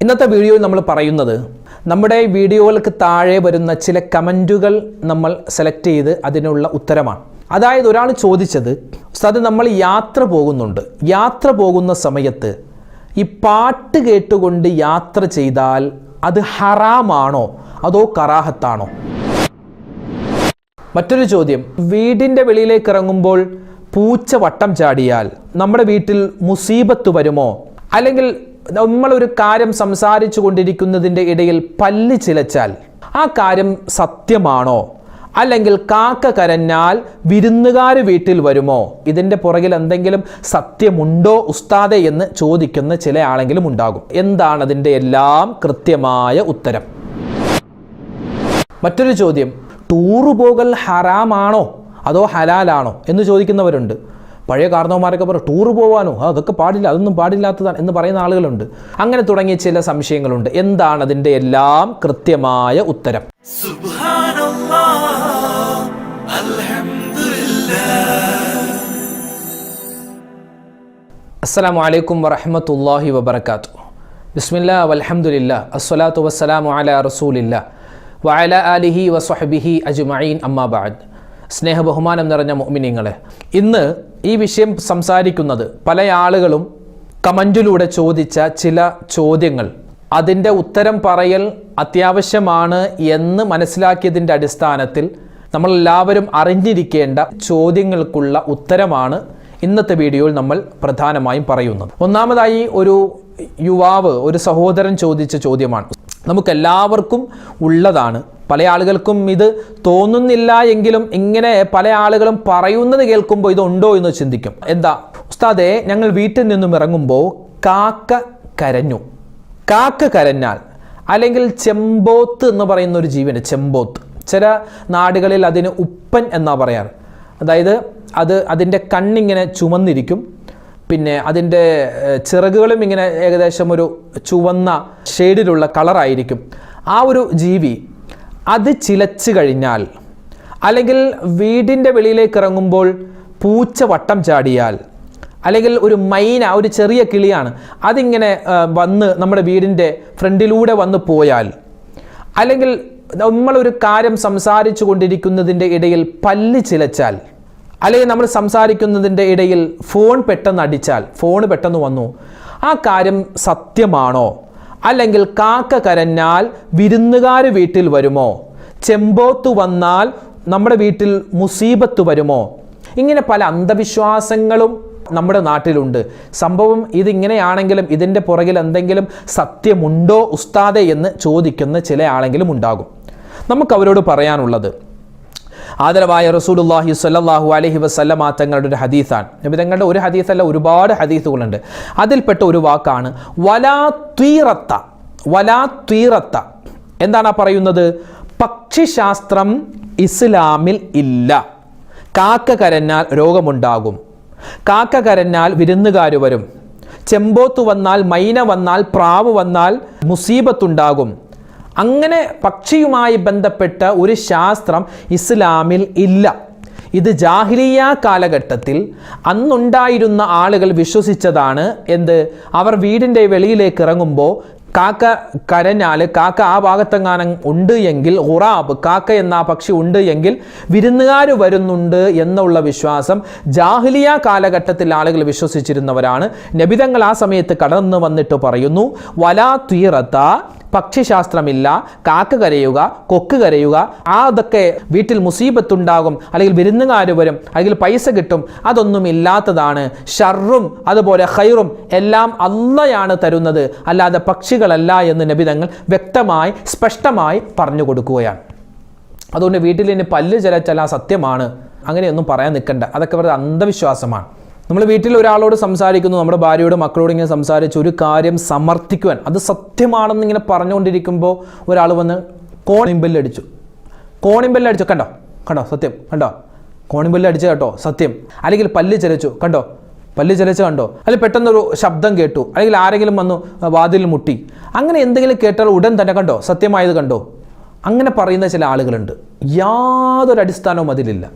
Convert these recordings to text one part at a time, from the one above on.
ഇന്നത്തെ വീഡിയോയിൽ നമ്മൾ പറയുന്നത് നമ്മുടെ വീഡിയോകൾക്ക് താഴെ വരുന്ന ചില കമന്റുകൾ നമ്മൾ സെലക്ട് ചെയ്ത് അതിനുള്ള ഉത്തരമാണ്. അതായത് ഒരാൾ ചോദിച്ചത് അത് നമ്മൾ യാത്ര പോകുന്നുണ്ട്. യാത്ര പോകുന്ന സമയത്ത് ഈ പാട്ട് കേട്ടുകൊണ്ട് യാത്ര ചെയ്താൽ അത് ഹറാമാണോ? അതോ കറാഹത്താണോ? മറ്റൊരു ചോദ്യം വീടിന്റെ വെളിയിലേക്ക് ഇറങ്ങുമ്പോൾ പൂച്ച വട്ടം ചാടിയാൽ നമ്മുടെ വീട്ടിൽ മുസീബത്ത് വരുമോ? അല്ലെങ്കിൽ നമ്മളൊരു കാര്യം സംസാരിച്ചു കൊണ്ടിരിക്കുന്നതിന്റെ ഇടയിൽ പല്ല് ചിലച്ചാൽ ആ കാര്യം സത്യമാണോ? അല്ലെങ്കിൽ കാക്ക കരഞ്ഞാൽ വിരുന്നുകാർ വീട്ടിൽ വരുമോ? ഇതിന്റെ പുറകിൽ എന്തെങ്കിലും സത്യമുണ്ടോ ഉസ്താദെ എന്ന് ചോദിക്കുന്ന ചില ആളെങ്കിലും ഉണ്ടാകും. എന്താണ് അതിന്റെ എല്ലാം കൃത്യമായ ഉത്തരം? മറ്റൊരു ചോദ്യം ടൂറ് പോകൽ ഹറാമാണോ? അതോ ഹലാലാണോ? എന്ന് ചോദിക്കുന്നവരുണ്ട്. പഴയ കാർന്നവന്മാരൊക്കെ പറയും ടൂർ പോകാനോ അതൊക്കെ പാടില്ല അതൊന്നും പാടില്ലാത്തതാണ് എന്ന് പറയുന്ന ആളുകളുണ്ട്. അങ്ങനെ തുടങ്ങിയ ചില സംശയങ്ങളുണ്ട്. എന്താണ് അതിന്റെ എല്ലാം കൃത്യമായ ഉത്തരം? അസ്സാം വലൈക്കും വറഹമത്തല്ലാഹി വബർക്കാത്തു ബിസ്മില്ല വലഹമുല്ല അസ്വലാത്തു വസ്സലാമു അല റസൂലില്ല വയല അലിഹി വസ്വഹബിഹി അജ്മഈൻ അമ്മാബാദ് സ്നേഹബഹുമാനം നിറഞ്ഞ മുഅ്മിനീങ്ങളെ ഇന്ന് ഈ വിഷയം സംസാരിക്കുന്നത് പല ആളുകളും കമന്റിലൂടെ ചോദിച്ച ചില ചോദ്യങ്ങൾ. അതിന്റെ ഉത്തരം പറയൽ അത്യാവശ്യമാണ് എന്ന് മനസ്സിലാക്കിയതിന്റെ അടിസ്ഥാനത്തിൽ നമ്മളെല്ലാവരും അറിഞ്ഞിരിക്കേണ്ട ചോദ്യങ്ങൾക്കുള്ള ഉത്തരമാണ് ഇന്നത്തെ വീഡിയോയിൽ നമ്മൾ പ്രധാനമായും പറയുന്നത്. ഒന്നാമതായി ഒരു യുവാവ് ഒരു സഹോദരൻ ചോദിച്ച ചോദ്യമാണ്. നമുക്കെല്ലാവർക്കും ഉള്ളതാണ്. പല ആളുകൾക്കും ഇത് തോന്നുന്നില്ല എങ്കിലും ഇങ്ങനെ പല ആളുകളും പറയുന്നത് കേൾക്കുമ്പോൾ ഇതുണ്ടോ എന്ന് ചിന്തിക്കും. എന്താ? ഉസ്താദെ ഞങ്ങൾ വീട്ടിൽ നിന്നും ഇറങ്ങുമ്പോൾ കാക്ക കരഞ്ഞു. കാക്ക കരഞ്ഞാൽ അല്ലെങ്കിൽ ചെമ്പോത്ത് എന്ന് പറയുന്ന ഒരു ജീവന് ചെമ്പോത്ത്. ചില നാടുകളിൽ അതിന് ഉപ്പൻ എന്നാ പറയാറ്. അതായത് അത് അതിന്റെ കണ്ണിങ്ങനെ ചുമന്നിരിക്കും. പിന്നെ അതിന്റെ ചിറകുകളും ഇങ്ങനെ ഏകദേശം ഒരു ചുവന്ന ഷെയ്ഡിലുള്ള കളറായിരിക്കും. ആ ഒരു ജീവി അത് ചിലച്ചു കഴിഞ്ഞാൽ അല്ലെങ്കിൽ വീടിന്റെ വെളിയിലേക്ക് ഇറങ്ങുമ്പോൾ പൂച്ച വട്ടം ചാടിയാൽ അല്ലെങ്കിൽ ഒരു മൈന ഒരു ചെറിയ കിളിയാണ് അതിങ്ങനെ വന്ന് നമ്മുടെ വീടിന്റെ ഫ്രണ്ടിലൂടെ വന്ന് പോയാൽ അല്ലെങ്കിൽ നമ്മളൊരു കാര്യം സംസാരിച്ചു കൊണ്ടിരിക്കുന്നതിന്റെ ഇടയിൽ പല്ല് ചിലച്ചാൽ അല്ലെങ്കിൽ നമ്മൾ സംസാരിക്കുന്നതിന്റെ ഇടയിൽ ഫോൺ പെട്ടെന്ന് അടിച്ചാൽ ഫോൺ പെട്ടെന്ന് വന്നു ആ കാര്യം സത്യമാണോ? അല്ലെങ്കിൽ കാക്ക കരഞ്ഞാൽ വിരുന്നുകാർ വീട്ടിൽ വരുമോ? ചെമ്പോത്ത് വന്നാൽ നമ്മുടെ വീട്ടിൽ മുസീബത്ത് വരുമോ? ഇങ്ങനെ പല അന്ധവിശ്വാസങ്ങളും നമ്മുടെ നാട്ടിലുണ്ട്. സംഭവം ഇതിങ്ങനെയാണെങ്കിലും ഇതിന്റെ പുറകിൽ എന്തെങ്കിലും സത്യമുണ്ടോ ഉസ്താദെ എന്ന് ചോദിക്കുന്ന ചില ആളെങ്കിലും ഉണ്ടാകും. നമുക്ക് അവരോട് പറയാനുള്ളത് ആദരവായ റസൂലുള്ളാഹി സ്വല്ലല്ലാഹു അലഹി വസല്ലമ തങ്ങളുടെ ഒരു ഹദീസാണ്. നബി തങ്ങളുടെ ഒരു ഹദീസല്ല ഒരുപാട് ഹദീസുകളുണ്ട്. അതിൽപ്പെട്ട ഒരു വാക്കാണ് വലാ തീറത്ത വലാ തീറത്ത. എന്താണ് പറയുന്നത്? പക്ഷിശാസ്ത്രം ഇസ്ലാമിൽ ഇല്ല. കാക്ക കരഞ്ഞാൽ രോഗമുണ്ടാകും. കാക്ക കരഞ്ഞാൽ വിരുന്നുകാർ വരും. ചെമ്പോത്ത് വന്നാൽ മൈന വന്നാൽ പ്രാവ് വന്നാൽ മുസീബത്തുണ്ടാകും. അങ്ങനെ പക്ഷിയുമായി ബന്ധപ്പെട്ട ഒരു ശാസ്ത്രം ഇസ്ലാമിൽ ഇല്ല. ഇത് ജാഹിലിയ കാലഘട്ടത്തിൽ അന്നുണ്ടായിരുന്ന ആളുകൾ വിശ്വസിച്ചതാണ്. എന്ത്? അവർ വീടിന്റെ വെളിയിലേക്ക് ഇറങ്ങുമ്പോൾ കാക്ക കരഞ്ഞാൽ കാക്ക ആ ഭാഗത്തെങ്ങാനും ഉണ്ട് എങ്കിൽ ഉറാബ് കാക്ക എന്ന പക്ഷി ഉണ്ട് എങ്കിൽ വിരുന്നുകാർ വരുന്നുണ്ട് എന്നുള്ള വിശ്വാസം ജാഹിലിയ കാലഘട്ടത്തിൽ ആളുകൾ വിശ്വസിച്ചിരുന്നവരാണ്. നബിതങ്ങൾ ആ സമയത്ത് കടന്നു വന്നിട്ട് പറയുന്നു വലാ തീറത്ത പക്ഷിശാസ്ത്രമില്ല കാക്ക കരയുക കൊക്ക് കരയുക ആ അതൊക്കെ വീട്ടിൽ മുസീബത്തുണ്ടാകും അല്ലെങ്കിൽ വിരുന്നുകാർ വരും അല്ലെങ്കിൽ പൈസ കിട്ടും അതൊന്നും ഇല്ലാത്തതാണ്. ഷർറും അതുപോലെ ഹൈറും എല്ലാം അള്ളയാണ് തരുന്നത്. അല്ലാതെ പക്ഷികളല്ല എന്ന് നബിതങ്ങൾ വ്യക്തമായി സ്പഷ്ടമായി പറഞ്ഞു കൊടുക്കുകയാണ്. അതുകൊണ്ട് വീട്ടിൽ ഇനി പല്ല് ചിലച്ചാൽ ആ സത്യമാണ്. അങ്ങനെയൊന്നും പറയാൻ നിൽക്കണ്ട. അതൊക്കെ വെറുതെ അന്ധവിശ്വാസമാണ്. നമ്മൾ വീട്ടിൽ ഒരാളോട് സംസാരിക്കുന്നു നമ്മുടെ ഭാര്യയോട് മക്കളോട് ഇങ്ങനെ സംസാരിച്ച് ഒരു കാര്യം സമർത്ഥിക്കുവാൻ. അത് സത്യമാണെന്ന് ഇങ്ങനെ പറഞ്ഞുകൊണ്ടിരിക്കുമ്പോൾ ഒരാൾ വന്ന് കോണിമ്പല്ലടിച്ചു കോണിമ്പല്ലടിച്ചു കണ്ടോ? കണ്ടോ? സത്യം. കണ്ടോ? കോണിമ്പല്ലടിച്ചു കേട്ടോ? സത്യം. അല്ലെങ്കിൽ പല്ല് ചലച്ചു. കണ്ടോ? പല്ല് ചലച്ച് കണ്ടോ? അല്ലെങ്കിൽ പെട്ടെന്നൊരു ശബ്ദം കേട്ടു. അല്ലെങ്കിൽ ആരെങ്കിലും വന്നു വാതിൽ മുട്ടി. അങ്ങനെ എന്തെങ്കിലും കേട്ടാൽ ഉടൻ തന്നെ കണ്ടോ? സത്യമായത് കണ്ടോ? അങ്ങനെ പറയുന്ന ചില ആളുകളുണ്ട്. യാതൊരു അടിസ്ഥാനവും അതിലില്ല.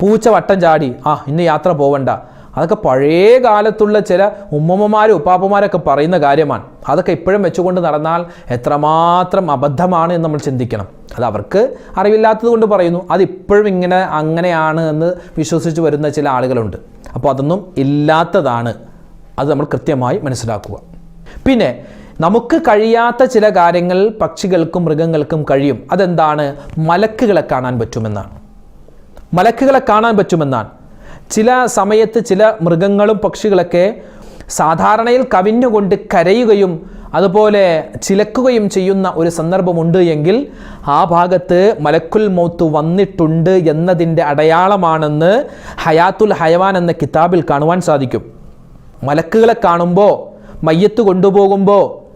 പൂച്ച വട്ടം ചാടി ആ ഇന്ന് യാത്ര പോവണ്ട. അതൊക്കെ പഴയ കാലത്തുള്ള ചില ഉമ്മമ്മമാരും ഉപ്പാപ്പമാരൊക്കെ പറയുന്ന കാര്യമാണ്. അതൊക്കെ ഇപ്പോഴും വെച്ചുകൊണ്ട് നടന്നാൽ എത്രമാത്രം അബദ്ധമാണ് എന്ന് നമ്മൾ ചിന്തിക്കണം. അത് അവർക്ക് അറിവില്ലാത്തത് കൊണ്ട് പറയുന്നു. അതിപ്പോഴും ഇങ്ങനെ അങ്ങനെയാണ് എന്ന് വിശ്വസിച്ച് വരുന്ന ചില ആളുകളുണ്ട്. അപ്പോൾ അതൊന്നും ഇല്ലാത്തതാണ്. അത് നമ്മൾ കൃത്യമായി മനസ്സിലാക്കുക. പിന്നെ നമുക്ക് കഴിയാത്ത ചില കാര്യങ്ങൾ പക്ഷികൾക്കും മൃഗങ്ങൾക്കും കഴിയും. അതെന്താണ്? മലക്കുകളെ കാണാൻ പറ്റുമെന്നാണ്. മലക്കുകളെ കാണാൻ പറ്റുമെന്നാണ്. ചില സമയത്ത് ചില മൃഗങ്ങളും പക്ഷികളൊക്കെ സാധാരണയിൽ കവിഞ്ഞുകൊണ്ട് കരയുകയും അതുപോലെ ചിലക്കുകയും ചെയ്യുന്ന ഒരു സന്ദർഭമുണ്ട് എങ്കിൽ ആ ഭാഗത്ത് മലക്കുൽ മൗത്ത് വന്നിട്ടുണ്ട് എന്നതിന്റെ അടയാളമാണെന്ന് ഹയാത്തുൽ ഹയവാൻ എന്ന കിതാബിൽ കാണുവാൻ സാധിക്കും. മലക്കുകളെ കാണുമ്പോൾ മയ്യത്ത് കൊണ്ടുപോകുമ്പോൾ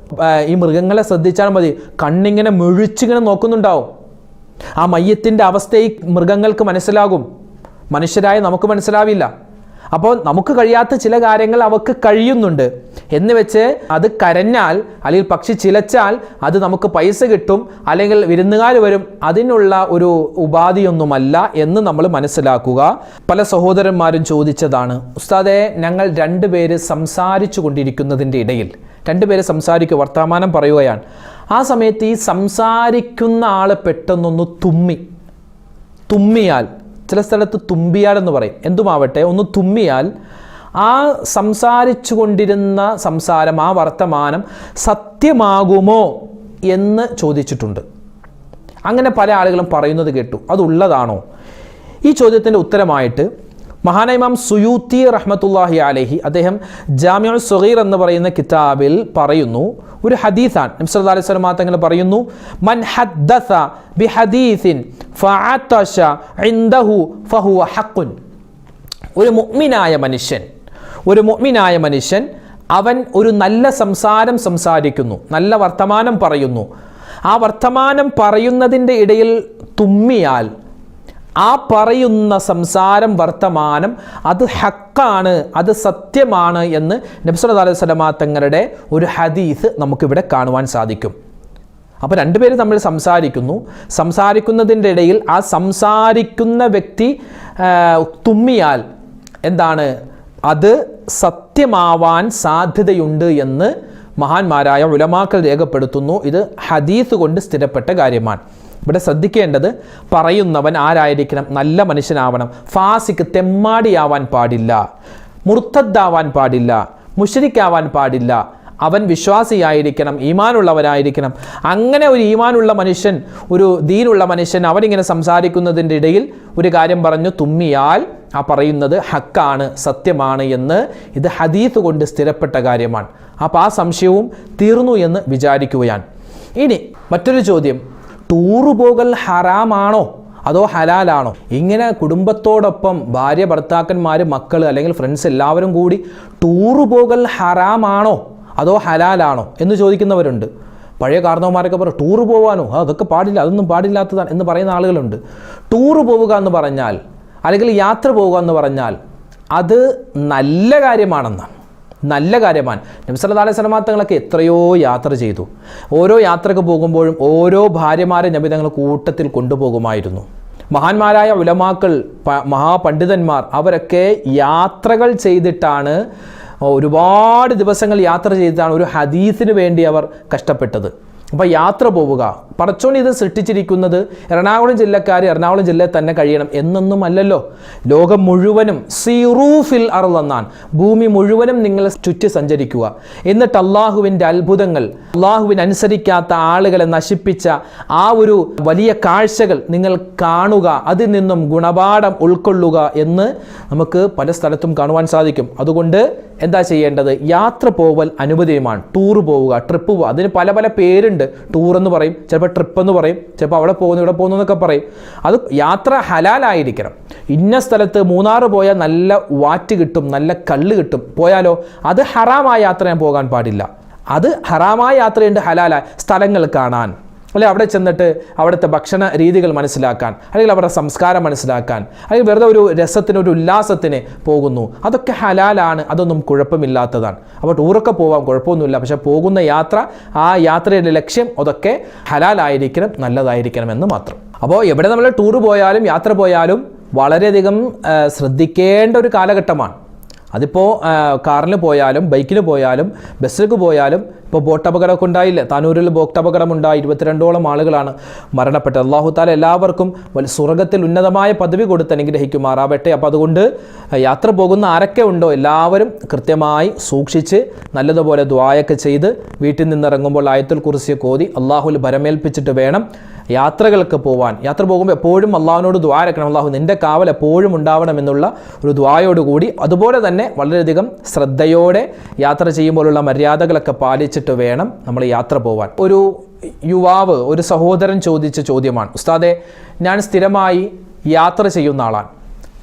ഈ മൃഗങ്ങളെ ശ്രദ്ധിച്ചാൽ മതി. കണ്ണിങ്ങനെ മുഴിച്ചിങ്ങനെ നോക്കുന്നുണ്ടാവും. ആ മയ്യത്തിന്റെ അവസ്ഥ ഈ മൃഗങ്ങൾക്ക് മനസ്സിലാകും. മനുഷ്യരായ നമുക്ക് മനസ്സിലാവില്ല. അപ്പോൾ നമുക്ക് കഴിയാത്ത ചില കാര്യങ്ങൾ അവർക്ക് കഴിയുന്നുണ്ട്. എന്ന് വെച്ച് അത് കരഞ്ഞാൽ അല്ലെങ്കിൽ പക്ഷി ചിലച്ചാൽ അത് നമുക്ക് പൈസ കിട്ടും അല്ലെങ്കിൽ വിരുന്നുകാർ വരും അതിനുള്ള ഒരു ഉപാധിയൊന്നുമല്ല എന്ന് നമ്മൾ മനസ്സിലാക്കുക. പല സഹോദരന്മാരും ചോദിച്ചതാണ് ഉസ്താദെ ഞങ്ങൾ രണ്ടുപേര് സംസാരിച്ചു കൊണ്ടിരിക്കുന്നതിന്റെ ഇടയിൽ. രണ്ടുപേര് സംസാരിക്കുക വർത്തമാനം പറയുകയാണ്. ആ സമയത്ത് ഈ സംസാരിക്കുന്ന ആൾ പെട്ടെന്നൊന്ന് തുമ്മി. തുമ്മിയാൽ ചില സ്ഥലത്ത് തുമ്പിയാൽ എന്ന് പറയും. എന്തുമാവട്ടെ ഒന്ന് തുമ്മിയാൽ ആ സംസാരിച്ചു കൊണ്ടിരുന്ന സംസാരം ആ വർത്തമാനം സത്യമാകുമോ എന്ന് ചോദിച്ചിട്ടുണ്ട്. അങ്ങനെ പല ആളുകളും പറയുന്നത് കേട്ടു. അതുള്ളതാണോ ഈ ചോദ്യത്തിന്റെ ഉത്തരമായിട്ട് മഹാനൈമാം സുയൂത്തി റഹ്മത്തുല്ലാഹി അലഹി അദ്ദേഹം ജാമ്യ സുഹീർ എന്ന് പറയുന്ന കിതാബിൽ പറയുന്നു ഒരു ഹദീസാണ്. നബ്സല്ലാ അലൈഹി സ്വലമാ തങ്ങൾ പറയുന്നു മൻ ഹദ്ദസ ബി ഹദീസിൻ ഫഅതശ ഇൻദഹു ഫഹുവ ഹഖുൻ. ഒരു മുഅ്മിനായ മനുഷ്യൻ ഒരു മുഅ്മിനായ മനുഷ്യൻ അവൻ ഒരു നല്ല സംസാരം സംസാരിക്കുന്നു നല്ല വർത്തമാനം പറയുന്നു. ആ വർത്തമാനം പറയുന്നതിന്റെ ഇടയിൽ തുമ്മിയാൽ ആ പറയുന്ന സംസാരം വർത്തമാനം അത് ഹക്കാണ് അത് സത്യമാണ് എന്ന് നബ്സല അലൈഹി സ്വലമാ തങ്ങളുടെ ഒരു ഹദീസ് നമുക്കിവിടെ കാണുവാൻ സാധിക്കും. അപ്പോൾ രണ്ടുപേരും തമ്മിൽ സംസാരിക്കുന്നു. സംസാരിക്കുന്നതിന്റെ ഇടയിൽ ആ സംസാരിക്കുന്ന വ്യക്തി തുമ്മിയാൽ എന്താണ്? അത് സത്യമാവാൻ സാധ്യതയുണ്ട് എന്ന് മഹാന്മാരായ ഉലമാക്കൾ രേഖപ്പെടുത്തുന്നു. ഇത് ഹദീസ് കൊണ്ട് സ്ഥിരപ്പെട്ട കാര്യമാണ്. ഇവിടെ ശ്രദ്ധിക്കേണ്ടത് പറയുന്നവൻ ആരായിരിക്കണം? നല്ല മനുഷ്യനാവണം. ഫാസിക്ക് തെമ്മാടിയാവാൻ പാടില്ല. മുർത്തദ്ദാവാൻ പാടില്ല. മുഷരിക്കാവാൻ പാടില്ല. അവൻ വിശ്വാസിയായിരിക്കണം ഈമാനുള്ളവനായിരിക്കണം. അങ്ങനെ ഒരു ഈമാനുള്ള മനുഷ്യൻ ഒരു ദീനുള്ള മനുഷ്യൻ അവനിങ്ങനെ സംസാരിക്കുന്നതിന്റെ ഇടയിൽ ഒരു കാര്യം പറഞ്ഞു തുമ്മിയാൽ ആ പറയുന്നത് ഹക്കാണ് സത്യമാണ് എന്ന് ഇത് ഹദീത്ത് കൊണ്ട് സ്ഥിരപ്പെട്ട കാര്യമാണ്. അപ്പോൾ ആ സംശയവും തീർന്നു എന്ന് വിചാരിക്കുകയാണ്. ഇനി മറ്റൊരു ചോദ്യം. ടൂറ് പോകൽ ഹറാമാണോ? അതോ ഹലാലാണോ? ഇങ്ങനെ കുടുംബത്തോടൊപ്പം ഭാര്യ ഭർത്താക്കന്മാർ മക്കൾ അല്ലെങ്കിൽ ഫ്രണ്ട്സ് എല്ലാവരും കൂടി ടൂറ് പോകൽ ഹറാമാണോ? അതോ ഹലാലാണോ? എന്ന് ചോദിക്കുന്നവരുണ്ട്. പഴയ കാരണവന്മാരൊക്കെ പറയും ടൂറ് പോകാനോ അതൊക്കെ പാടില്ല അതൊന്നും പാടില്ലാത്തതാണ് എന്ന് പറയുന്ന ആളുകളുണ്ട്. ടൂറ് പോവുക എന്ന് പറഞ്ഞാൽ അല്ലെങ്കിൽ യാത്ര പോവുക എന്ന് പറഞ്ഞാൽ അത് നല്ല കാര്യമാണെന്നാണ്. നല്ല കാര്യമാണ്. നബിസല്ലാ അലൈഹി സ്വലമാ തങ്ങളൊക്കെ എത്രയോ യാത്ര ചെയ്തു. ഓരോ യാത്രയ്ക്ക് പോകുമ്പോഴും ഓരോ ഭാര്യമാരെ നബി തങ്ങൾ കൂട്ടത്തിൽ കൊണ്ടുപോകുമായിരുന്നു. മഹാന്മാരായ ഉലമാക്കൾ മഹാപണ്ഡിതന്മാർ അവരൊക്കെ യാത്രകൾ ചെയ്തിട്ടാണ് ഒരുപാട് ദിവസങ്ങൾ യാത്ര ചെയ്തിട്ടാണ് ഒരു ഹദീസിന് വേണ്ടി അവർ കഷ്ടപ്പെട്ടത്. അപ്പോൾ യാത്ര പോവുക. പറച്ചോണി ഇത് സൃഷ്ടിച്ചിരിക്കുന്നത് എറണാകുളം ജില്ലക്കാർ എറണാകുളം ജില്ലയിൽ തന്നെ കഴിയണം എന്നൊന്നും അല്ലല്ലോ. ലോകം മുഴുവനും സീറൂഫിൽ അറുതെന്നാണ് ഭൂമി മുഴുവനും നിങ്ങൾ ചുറ്റി സഞ്ചരിക്കുക. എന്നിട്ട് അള്ളാഹുവിന്റെ അത്ഭുതങ്ങൾ അള്ളാഹുവിനനുസരിക്കാത്ത ആളുകളെ നശിപ്പിച്ച ആ ഒരു വലിയ കാഴ്ചകൾ നിങ്ങൾ കാണുക. അതിൽ നിന്നും ഗുണപാഠം ഉൾക്കൊള്ളുക എന്ന് നമുക്ക് പല സ്ഥലത്തും കാണുവാൻ സാധിക്കും. അതുകൊണ്ട് എന്താ ചെയ്യേണ്ടത്? യാത്ര പോവൽ അനുമതിയുമാണ് ടൂർ പോവുക ട്രിപ്പ് പോവുക. അതിന് പല പല പേരുണ്ട്. ടൂർ എന്ന് പറയും ചിലപ്പോൾ ട്രിപ്പ് എന്ന് പറയും ചിലപ്പോൾ അവിടെ പോകുന്നു ഇവിടെ പോകുന്നു എന്നൊക്കെ പറയും. അത് യാത്ര ഹലാലായിരിക്കണം. ഇന്ന സ്ഥലത്ത് മൂന്നാറ് പോയാൽ നല്ല വാറ്റ് കിട്ടും നല്ല കള്ള് കിട്ടും. പോയാലോ? അത് ഹറാമായ യാത്ര ഞാൻ പോകാൻ പാടില്ല. അത് ഹറാമായ യാത്രയുണ്ട് ഹലാലായ. സ്ഥലങ്ങൾ കാണാൻ. അല്ലെ അവിടെ ചെന്നിട്ട് അവിടുത്തെ ഭക്ഷണ രീതികൾ മനസ്സിലാക്കാൻ അല്ലെങ്കിൽ അവരുടെ സംസ്കാരം മനസ്സിലാക്കാൻ അല്ലെങ്കിൽ വെറുതെ ഒരു രസത്തിന് ഒരു ഉല്ലാസത്തിന് പോകുന്നു. അതൊക്കെ ഹലാലാണ് അതൊന്നും കുഴപ്പമില്ലാത്തതാണ്. അപ്പോൾ ടൂറൊക്കെ പോകാം കുഴപ്പമൊന്നുമില്ല. പക്ഷെ പോകുന്ന യാത്ര ആ യാത്രയുടെ ലക്ഷ്യം അതൊക്കെ ഹലാലായിരിക്കണം നല്ലതായിരിക്കണം എന്ന് മാത്രം. അപ്പോൾ എവിടെ നമ്മൾ ടൂർ പോയാലും യാത്ര പോയാലും വളരെയധികം ശ്രദ്ധിക്കേണ്ട ഒരു കാലഘട്ടമാണ്. അതിപ്പോൾ കാറിൽ പോയാലും ബൈക്കിൽ പോയാലും ബസ്സിലേക്ക് പോയാലും ഇപ്പോൾ ബോട്ട് അപകടമൊക്കെ ഉണ്ടായില്ലേ? താനൂരിൽ ബോട്ട് അപകടം ഉണ്ടായി ഇരുപത്തിരണ്ടോളം ആളുകളാണ് മരണപ്പെട്ടത്. അള്ളാഹു താല എല്ലാവർക്കും സ്വർഗത്തിൽ ഉന്നതമായ പദവി കൊടുത്ത് അനുഗ്രഹിക്കുമാറാവട്ടെ. അപ്പോൾ അതുകൊണ്ട് യാത്ര പോകുന്ന ആരൊക്കെ ഉണ്ടോ? എല്ലാവരും കൃത്യമായി സൂക്ഷിച്ച് നല്ലതുപോലെ ദ്വായൊക്കെ ചെയ്ത് വീട്ടിൽ നിന്നിറങ്ങുമ്പോൾ ആയത്തിൽ കുറിച്ച് കോതി അള്ളാഹുൽ ഭരമേൽപ്പിച്ചിട്ട് വേണം യാത്രകൾക്ക് പോവാൻ. യാത്ര പോകുമ്പോൾ എപ്പോഴും അള്ളാഹുവിനോട് ദ്വാരക്കണം അള്ളാഹു നിന്റെ കാവൽ എപ്പോഴും ഉണ്ടാവണം എന്നുള്ള ഒരു ദ്വായോടുകൂടി അതുപോലെ തന്നെ വളരെയധികം ശ്രദ്ധയോടെ യാത്ര ചെയ്യുമ്പോഴുള്ള മര്യാദകളൊക്കെ പാലിച്ചിട്ട് വേണം നമ്മൾ യാത്ര പോവാൻ. ഒരു യുവാവ് ഒരു സഹോദരൻ ചോദിച്ച ചോദ്യമാണ്. ഉസ്താദെ ഞാൻ സ്ഥിരമായി യാത്ര ചെയ്യുന്ന ആളാണ്.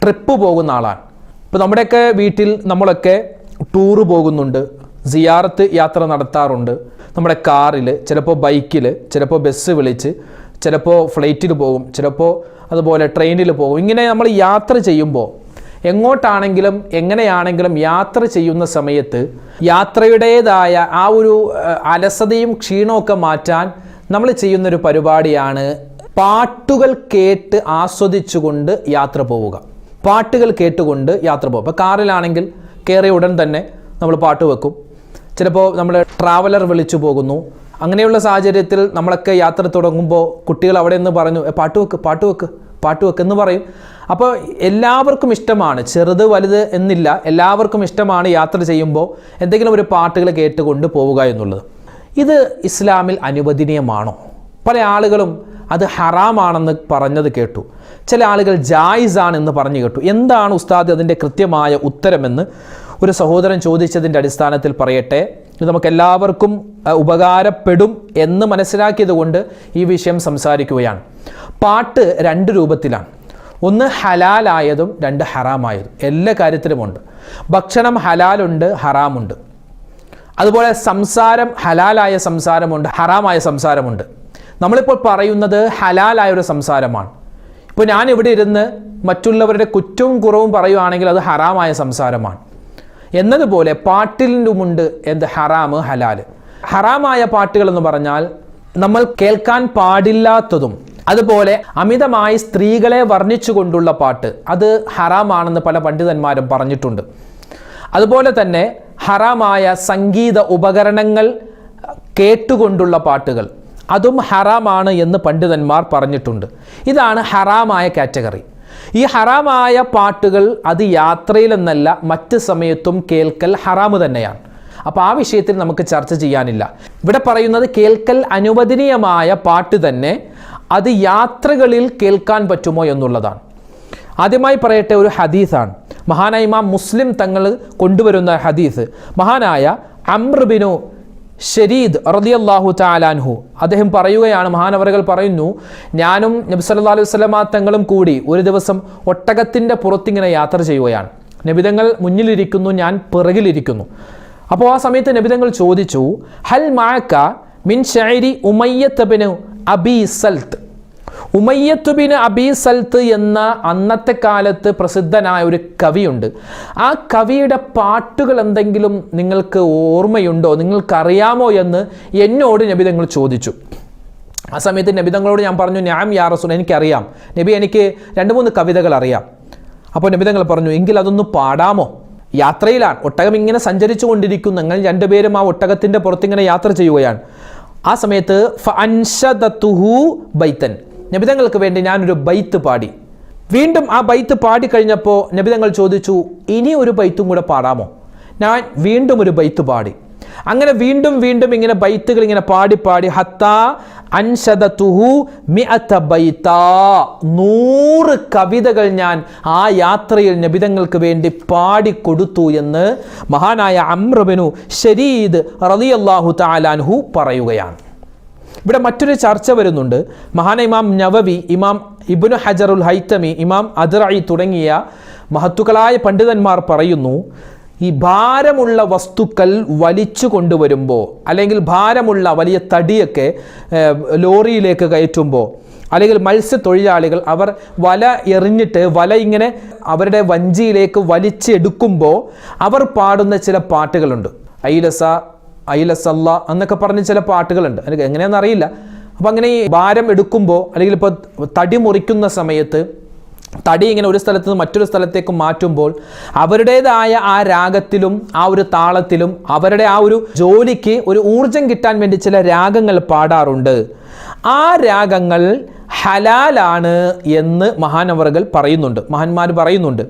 ട്രിപ്പ് പോകുന്ന ആളാണ്. ഇപ്പോൾ നമ്മുടെയൊക്കെ വീട്ടിൽ നമ്മളൊക്കെ ടൂറ് പോകുന്നുണ്ട്. സിയാറത്ത് യാത്ര നടത്താറുണ്ട്. നമ്മുടെ കാറിൽ ചിലപ്പോൾ ബൈക്കിൽ ചിലപ്പോൾ ബസ് വിളിച്ച് ചിലപ്പോൾ ഫ്ലൈറ്റിൽ പോകും ചിലപ്പോൾ അതുപോലെ ട്രെയിനിൽ പോകും ഇങ്ങനെ നമ്മൾ യാത്ര ചെയ്യുമ്പോൾ എങ്ങോട്ടാണെങ്കിലും എങ്ങനെയാണെങ്കിലും യാത്ര ചെയ്യുന്ന സമയത്ത് യാത്രയുടേതായ ആ ഒരു അലസതയും ക്ഷീണമൊക്കെ മാറ്റാൻ നമ്മൾ ചെയ്യുന്നൊരു പരിപാടിയാണ് പാട്ടുകൾ കേട്ട് ആസ്വദിച്ചുകൊണ്ട് യാത്ര പോവുക. പാട്ടുകൾ കേട്ടുകൊണ്ട് യാത്ര പോകും ഇപ്പോൾ കാറിലാണെങ്കിൽ കയറിയ ഉടൻ തന്നെ നമ്മൾ പാട്ട് വെക്കും. ചിലപ്പോൾ നമ്മൾ ട്രാവലർ വിളിച്ചു പോകുന്നു. അങ്ങനെയുള്ള സാഹചര്യത്തിൽ നമ്മളൊക്കെ യാത്ര തുടങ്ങുമ്പോൾ കുട്ടികൾ അവിടെ നിന്ന് പറഞ്ഞു "ഏ, പാട്ട് വെക്ക് പാട്ട് വെക്ക് പാട്ട് വെക്ക് എന്ന് പറയും. അപ്പോൾ എല്ലാവർക്കും ഇഷ്ടമാണ് ചെറുത് വലുത് എന്നില്ല എല്ലാവർക്കും ഇഷ്ടമാണ് യാത്ര ചെയ്യുമ്പോൾ എന്തെങ്കിലും ഒരു പാട്ടുകൾ കേട്ടുകൊണ്ട് പോവുക എന്നുള്ളത്. ഇത് ഇസ്ലാമിൽ അനുവദനീയമാണോ? പല ആളുകളും അത് ഹറാമാണെന്ന് പറഞ്ഞത് കേട്ടു. ചില ആളുകൾ ജായിസാണെന്ന് പറഞ്ഞു കേട്ടു. എന്താണ് ഉസ്താദ് അതിന്റെ കൃത്യമായ ഉത്തരമെന്ന് ഒരു സഹോദരൻ ചോദിച്ചതിന്റെ അടിസ്ഥാനത്തിൽ പറയട്ടെ ഇത് നമുക്ക് എല്ലാവർക്കും ഉപകാരപ്പെടും എന്ന് മനസ്സിലാക്കിയതുകൊണ്ട് ഈ വിഷയം സംസാരിക്കുകയാണ്. പാട്ട് രണ്ട് രൂപത്തിലാണ്. ഒന്ന് ഹലാലായതും രണ്ട് ഹറാമായതും. എല്ലാ കാര്യത്തിലുമുണ്ട്. ഭക്ഷണം ഹലാലുണ്ട് ഹറാമുണ്ട്. അതുപോലെ സംസാരം ഹലാലായ സംസാരമുണ്ട് ഹറാമായ സംസാരമുണ്ട്. നമ്മളിപ്പോൾ പറയുന്നത് ഹലാലായ ഒരു സംസാരമാണ്. ഇപ്പോൾ ഞാൻ ഇവിടെ ഇരുന്ന് മറ്റുള്ളവരുടെ കുറ്റവും കുറവും പറയുകയാണെങ്കിൽ അത് ഹറാമായ സംസാരമാണ്. എന്നതുപോലെ പാട്ടിലുമുണ്ട് എന്ത്? ഹറാമ് ഹലാൽ ഹറാമായ പാട്ടുകൾ എന്ന് പറഞ്ഞാൽ നമ്മൾ കേൾക്കാൻ പാടില്ലാത്തതും അതുപോലെ അമിതമായി സ്ത്രീകളെ വർണിച്ചുകൊണ്ടുള്ള പാട്ട് അത് ഹറാമാണെന്ന് പല പണ്ഡിതന്മാരും പറഞ്ഞിട്ടുണ്ട്. അതുപോലെ തന്നെ ഹറാമായ സംഗീത ഉപകരണങ്ങൾ കേട്ടുകൊണ്ടുള്ള പാട്ടുകൾ അതും ഹറാമാണ് എന്ന് പണ്ഡിതന്മാർ പറഞ്ഞിട്ടുണ്ട്. ഇതാണ് ഹറാമായ കാറ്റഗറി. ഈ ഹറാമായ പാട്ടുകൾ അത് യാത്രയിലെന്നല്ല മറ്റ് സമയത്തും കേൾക്കൽ ഹറാമ് തന്നെയാണ്. അപ്പോൾ ആ വിഷയത്തിൽ നമുക്ക് ചർച്ച ചെയ്യാനില്ല. ഇവിടെ പറയുന്നത് കേൾക്കൽ അനുവദനീയമായ പാട്ട് തന്നെ അത് യാത്രകളിൽ കേൾക്കാൻ പറ്റുമോ എന്നുള്ളതാണ്. ആദ്യമായി പറയട്ടെ ഒരു ഹദീസാണ്. മഹാനായ ഇമാം മുസ്ലിം തങ്ങൾ കൊണ്ടുവരുന്ന ഹദീസ്. മഹാനായ അമ്രബിനു ഷരീദ് റളിയല്ലാഹു താലാൻഹു അദ്ദേഹം പറയുകയാണ് മഹാനവറുകൾ പറയുന്നു ഞാനും നബി സല്ലല്ലാഹു അലൈഹി വസല്ലമ തങ്ങളും കൂടി ഒരു ദിവസം ഒട്ടകത്തിന്റെ പുറത്തിങ്ങനെ യാത്ര ചെയ്യുകയാണ്. നബിതങ്ങൾ മുന്നിലിരിക്കുന്നു ഞാൻ പിറകിലിരിക്കുന്നു. അപ്പോൾ ആ സമയത്ത് നബിതങ്ങൾ ചോദിച്ചു ഹൽ മാക്ക മിൻ ഷൈരി ഉമയ്യത്തബിന് അബി സൽത്ത്? ഉമയ്യത്തുബിന് അബി സൽത്ത് എന്ന അന്നത്തെ കാലത്ത് പ്രസിദ്ധനായ ഒരു കവിയുണ്ട്. ആ കവിയുടെ പാട്ടുകൾ എന്തെങ്കിലും നിങ്ങൾക്ക് ഓർമ്മയുണ്ടോ? നിങ്ങൾക്കറിയാമോ എന്ന് എന്നോട് നബി തങ്ങൾ ചോദിച്ചു. ആ സമയത്ത് നബിതങ്ങളോട് ഞാൻ പറഞ്ഞു ഞാൻ യാ റസൂൽ എനിക്കറിയാം. നബി എനിക്ക് രണ്ട് മൂന്ന് കവിതകൾ അറിയാം. അപ്പോൾ നബിതങ്ങൾ പറഞ്ഞു എങ്കിൽ അതൊന്ന് പാടാമോ? യാത്രയിലാണ്. ഒട്ടകം ഇങ്ങനെ സഞ്ചരിച്ചു കൊണ്ടിരിക്കുന്നു. നിങ്ങൾ രണ്ടുപേരും ആ ഒട്ടകത്തിന്റെ പുറത്തിങ്ങനെ യാത്ര ചെയ്യുകയാണ്. ആ സമയത്ത് ബൈത്തൻ നബിതങ്ങൾക്ക് വേണ്ടി ഞാനൊരു ബൈത്ത് പാടി. വീണ്ടും ആ ബൈത്ത് പാടിക്കഴിഞ്ഞപ്പോൾ നബിതങ്ങൾ ചോദിച്ചു ഇനി ഒരു ബൈത്തും കൂടെ പാടാമോ? ഞാൻ വീണ്ടും ഒരു ബൈത്ത് പാടി. അങ്ങനെ വീണ്ടും വീണ്ടും ഇങ്ങനെ ബൈത്തുകൾ ഇങ്ങനെ പാടി പാടി ഹത്താ അൻഷദത്തുഹു മിഅത്ത ബൈത്താ. നൂറ് കവിതകൾ ഞാൻ ആ യാത്രയിൽ നബിതങ്ങൾക്ക് വേണ്ടി പാടിക്കൊടുത്തു എന്ന് മഹാനായ അമ്രബിനു ഷരീദ് റളിയല്ലാഹു താലാൻഹു പറയുകയാണ്. ഇവിടെ മറ്റൊരു ചർച്ച വരുന്നുണ്ട്. മഹാന ഇമാം നവവി ഇമാം ഇബ്നു ഹജറുൽ ഹൈത്തമി ഇമാം അദറായി തുടങ്ങിയ മഹത്തുക്കളായ പണ്ഡിതന്മാർ പറയുന്നു ഈ ഭാരമുള്ള വസ്തുക്കൾ വലിച്ചു കൊണ്ടുവരുമ്പോൾ അല്ലെങ്കിൽ ഭാരമുള്ള വലിയ തടിയൊക്കെ ലോറിയിലേക്ക് കയറ്റുമ്പോൾ അല്ലെങ്കിൽ മത്സ്യത്തൊഴിലാളികൾ അവർ വല എറിഞ്ഞിട്ട് വല ഇങ്ങനെ അവരുടെ വഞ്ചിയിലേക്ക് വലിച്ചെടുക്കുമ്പോൾ അവർ പാടുന്ന ചില പാട്ടുകളുണ്ട്. ഐലസ ഐലസല്ല എന്നൊക്കെ പറഞ്ഞ് ചില പാട്ടുകളുണ്ട്. എനിക്ക് എങ്ങനെയാണെന്ന് അറിയില്ല. അപ്പോൾ അങ്ങനെ ഈ ഭാരം എടുക്കുമ്പോൾ അല്ലെങ്കിൽ ഇപ്പോൾ തടി മുറിക്കുന്ന സമയത്ത് തടി ഇങ്ങനെ ഒരു സ്ഥലത്ത് നിന്ന് മറ്റൊരു സ്ഥലത്തേക്ക് മാറ്റുമ്പോൾ അവരുടേതായ ആ രാഗത്തിലും ആ ഒരു താളത്തിലും അവരുടെ ആ ഒരു ജോലിക്ക് ഒരു ഊർജം കിട്ടാൻ വേണ്ടി ചില രാഗങ്ങൾ പാടാറുണ്ട്. ആ രാഗങ്ങൾ ഹലാലാണ് എന്ന് മഹാനവറുകൾ പറയുന്നുണ്ട്. മഹാന്മാർ പറയുന്നുണ്ട്.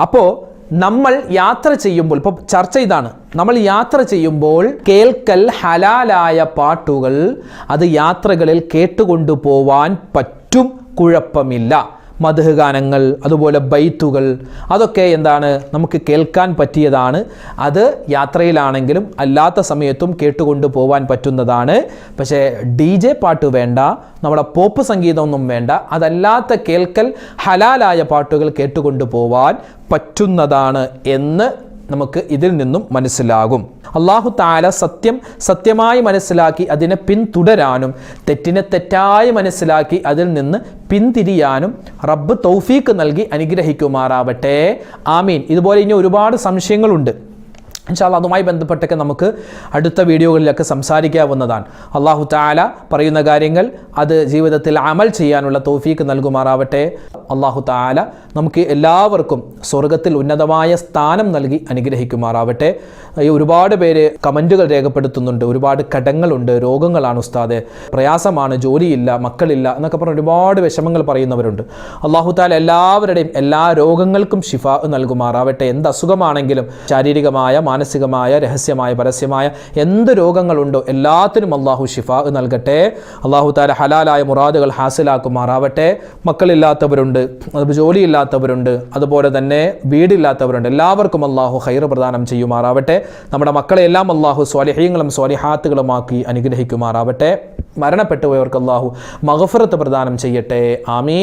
അപ്പോൾ നമ്മൾ യാത്ര ചെയ്യുമ്പോൾ ഇപ്പോൾ ചർച്ച ഇതാണ്. നമ്മൾ യാത്ര ചെയ്യുമ്പോൾ കേൾക്കൽ ഹലാലായ പാട്ടുകൾ അത് യാത്രകളിൽ കേട്ടുകൊണ്ടു പോവാൻ പറ്റും കുഴപ്പമില്ല. മധുഹ ഗാനങ്ങൾ അതുപോലെ ബൈത്തുകൾ അതൊക്കെ എന്താണ് നമുക്ക് കേൾക്കാൻ പറ്റിയതാണ്. അത് യാത്രയിലാണെങ്കിലും അല്ലാത്ത സമയത്തും കേട്ടുകൊണ്ട് പോവാൻ പറ്റുന്നതാണ്. പക്ഷേ ഡി ജെ പാട്ട് വേണ്ട നമ്മുടെ പോപ്പ് സംഗീതമൊന്നും വേണ്ട അതല്ലാത്ത കേൾക്കൽ ഹലാലായ പാട്ടുകൾ കേട്ടുകൊണ്ട് പോവാൻ പറ്റുന്നതാണ് എന്ന് നമുക്ക് ഇതിൽ നിന്നും മനസ്സിലാകും. അള്ളാഹു താല സത്യം സത്യമായി മനസ്സിലാക്കി അതിനെ പിന്തുടരാനും തെറ്റിനെ തെറ്റായി മനസ്സിലാക്കി അതിൽ നിന്ന് പിന്തിരിയാനും റബ്ബ് തൗഫീക്ക് നൽകി അനുഗ്രഹിക്കുമാറാവട്ടെ. ആമീൻ. ഇതുപോലെ ഇനി ഒരുപാട് സംശയങ്ങളുണ്ട്. ഇൻഷാല്ല അതുമായി ബന്ധപ്പെട്ടൊക്കെ നമുക്ക് അടുത്ത വീഡിയോകളിലൊക്കെ സംസാരിക്കാവുന്നതാണ്. അള്ളാഹു താല പറയുന്ന കാര്യങ്ങൾ അത് ജീവിതത്തിൽ അമൽ ചെയ്യാനുള്ള തോഫീക്ക് നൽകുമാറാവട്ടെ. അള്ളാഹു താല നമുക്ക് എല്ലാവർക്കും സ്വർഗത്തിൽ ഉന്നതമായ സ്ഥാനം നൽകി അനുഗ്രഹിക്കുമാറാവട്ടെ. ഒരുപാട് പേര് കമന്റുകൾ രേഖപ്പെടുത്തുന്നുണ്ട്. ഒരുപാട് കടങ്ങളുണ്ട്. രോഗങ്ങളാണ് ഉസ്താദ്. പ്രയാസമാണ്. ജോലിയില്ല. മക്കളില്ല എന്നൊക്കെ പറഞ്ഞ് ഒരുപാട് വിഷമങ്ങൾ പറയുന്നവരുണ്ട്. അള്ളാഹു താല എല്ലാവരുടെയും എല്ലാ രോഗങ്ങൾക്കും ഷിഫ നൽകുമാറാവട്ടെ. എന്ത് അസുഖമാണെങ്കിലും ശാരീരികമായ മാനസികമായ രഹസ്യമായ പരസ്യമായ എന്ത് രോഗങ്ങളുണ്ടോ എല്ലാത്തിനും അള്ളാഹു ഷിഫ നൽകട്ടെ. അള്ളാഹു താല ഹലാലായ മുറാദുകൾ ഹാസിലാക്കുമാറാവട്ടെ. മക്കളില്ലാത്തവരുണ്ട് അത് ജോലിയില്ലാത്തവരുണ്ട് അതുപോലെ തന്നെ വീടില്ലാത്തവരുണ്ട്. എല്ലാവർക്കും അള്ളാഹു ഹൈർ പ്രദാനം ചെയ്യുമാറാവട്ടെ. നമ്മുടെ മക്കളെ എല്ലാം അള്ളാഹു സ്വാലിഹ്യങ്ങളും സ്വാലിഹാത്തുകളുമാക്കി അനുഗ്രഹിക്കുമാറാവട്ടെ. മരണപ്പെട്ടുപോയവർക്ക് അള്ളാഹു മഹഫറത്ത് പ്രദാനം ചെയ്യട്ടെ. ആമീൻ.